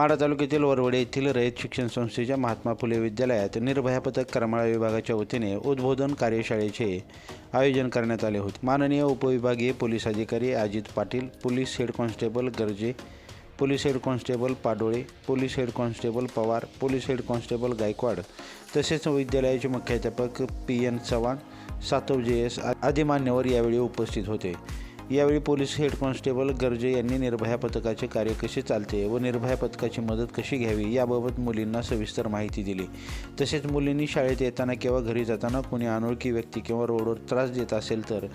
माढा तालुक्यातील वरवडे येथील रयत शिक्षण संस्थेच्या महात्मा फुले विद्यालयात निर्भया पथक करमाळा विभागाच्या वतीने उद्बोधन कार्यशाळेचे आयोजन करण्यात आले होते. माननीय उपविभागीय पोलीस अधिकारी Ajit Patil police head constable Garje police head constable Padole police head constable Pawar police head constable Gaikwad तसेच विद्यालयाचे मुख्याध्यापक पी एन चव्हाण सातव जे एस आदी मान्यवर यावेळी उपस्थित होते. यावेळी पोलीस हेड कॉन्स्टेबल गर्जे यांनी निर्भया पथकाचे कार्य कसे चालते व निर्भया पथकाची मदत कशी घ्यावी याबाबत मुलींना सविस्तर माहिती दिली. तसेच मुलींनी शाळेत येताना किंवा घरी जाताना कोणी अनोळखी व्यक्ती किंवा रोडवर त्रास देत असेल तर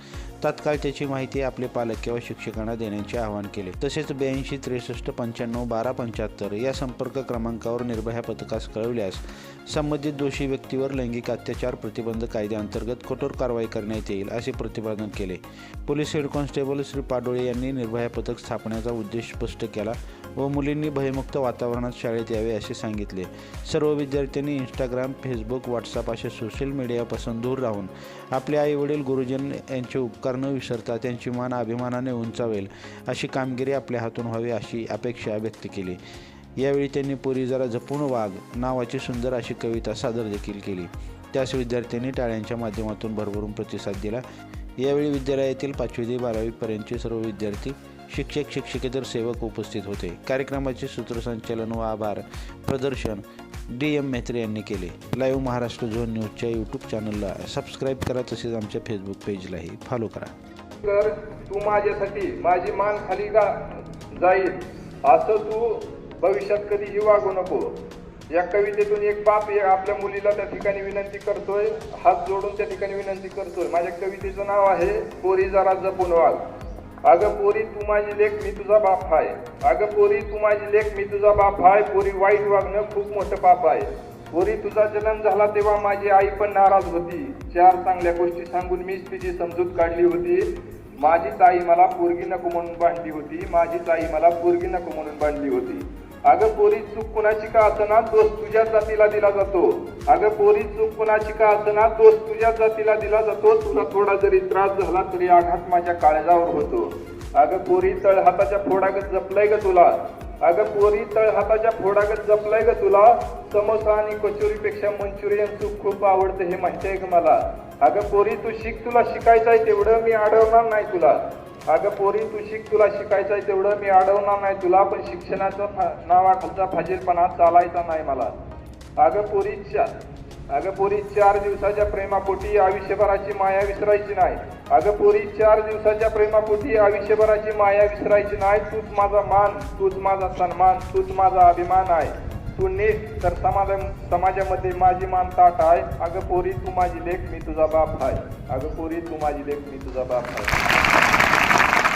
तात्काळ त्याची माहिती आपले पालक किंवा शिक्षकांना देण्याचे आवाहन केले. तसेच ब्याऐंशी त्रेसष्ट पंच्याण्णव बारा पंच्याहत्तर या संपर्क क्रमांकावर निर्भया पथकास कळवल्यास संबंधित दोषी व्यक्तीवर लैंगिक अत्याचार प्रतिबंध कायद्याअंतर्गत कठोर कारवाई करण्यात येईल असे प्रतिपादन केले. Police head constable Shri Padole यांनी निर्भया पथक स्थापण्याचा उद्देश स्पष्ट केला व मुलींनी भयमुक्त वातावरणात शाळेत यावे असे सांगितले. सर्व विद्यार्थ्यांनी इंस्टाग्राम फेसबुक व्हॉट्सअप अशा सोशल मीडियापासून दूर राहून आपले आईवडील गुरुजन यांचे उपकार न विसरता त्यांची मान अभिमानाने उंचावेल अशी कामगिरी आपल्या हातून व्हावी अशी अपेक्षा व्यक्त केली. यावेळी त्यांनी पुरी जरा जपून वाघ नावाची सुंदर अशी कविता सादर देखील केली. त्यास विद्यार्थ्यांनी टाळ्यांच्या माध्यमातून भरभरून प्रतिसाद दिला. यावेळी विद्यालयातील पाचवी ते बारावीपर्यंतचे सर्व विद्यार्थी शिक्षक शिक्षकेतर सेवक उपस्थित होते. कार्यक्रमाचे सूत्रसंचालन व आभार प्रदर्शन डी एम मेहत्रे यांनी केले. लाईव्ह महाराष्ट्र झोन न्यूजच्या यूट्यूब चॅनलला सबस्क्राईब करा तसेच आमच्या फेसबुक पेजलाही फॉलो करा. तर तू माझ्यासाठी माझी मान खाली जाईल. असं तू भविष्यात कधीही वागू नको. या कवितेतून एक बाप एक आपल्या मुलीला त्या ठिकाणी विनंती करतोय. हात जोडून त्या ठिकाणी विनंती करतोय. माझ्या कवितेचं नाव आहे पोरी जरा जपून वाल. अगं पोरी तू माझी लेख मी तुझा बाप आहे अगं पोरी तू माझी लेख मी तुझा बाप आहे पोरी वाईट वागणं खूप मोठं पाप आहे. पोरी तुझा जन्म झाला तेव्हा माझी आई पण नाराज होती. चार चांगल्या गोष्टी सांगून मीच तिची समजूत काढली होती. माझीच आई मला पोरगी नको म्हणून बांधली होती. माझीच आई मला पोरगी नको म्हणून बांधली होती. अगं पोरी चूक कुणाची का असना दोष तुझ्या जातीला दिला जातो. अगं पोरी चूक कुणाची का असना दोष तुझ्या जातीला दिला जातो. तुला थोडा जरी त्रास झाला तरी आघात माझ्या काळजावर होतो. अगं पोरी तळ हाताच्या फोडागत जपलाय ग तुला. अगं पोरी तळ हाताच्या फोडागत जपलाय ग तुला. समोसा आणि कचोरीपेक्षा मंचुरियन सूप खूप आवडतं हे माहिती आहे का मला? अगं पोरी तू शिक तुला शिकायचं आहे तेवढं मी अडवणार नाही तुला. अगं पोरी तू शिक तुला शिकायचं आहे तेवढं. मी अडवणार नाही. तुला पण शिक्षणाचा फा- नावाखालचा फाजीलपणा चालायचा नाही मला. अगं पोरीच्या अगं पोरी चार दिवसाच्या प्रेमापोटी आयुष्यभराची माया विसरायची नाही. अगं पोरी चार दिवसाच्या प्रेमापोटी आयुष्यभराची माया विसरायची नाही. तूच माझा मान तूच माझा सन्मान तूच माझा अभिमान आहे. तू नीट तर समाजा समाजामध्ये माझी मान ताट आहे. अगं पोरी तू माझी लेख मी तुझा बाप आहे. अगं पोरी तू माझी लेख मी तुझा बाप आहे.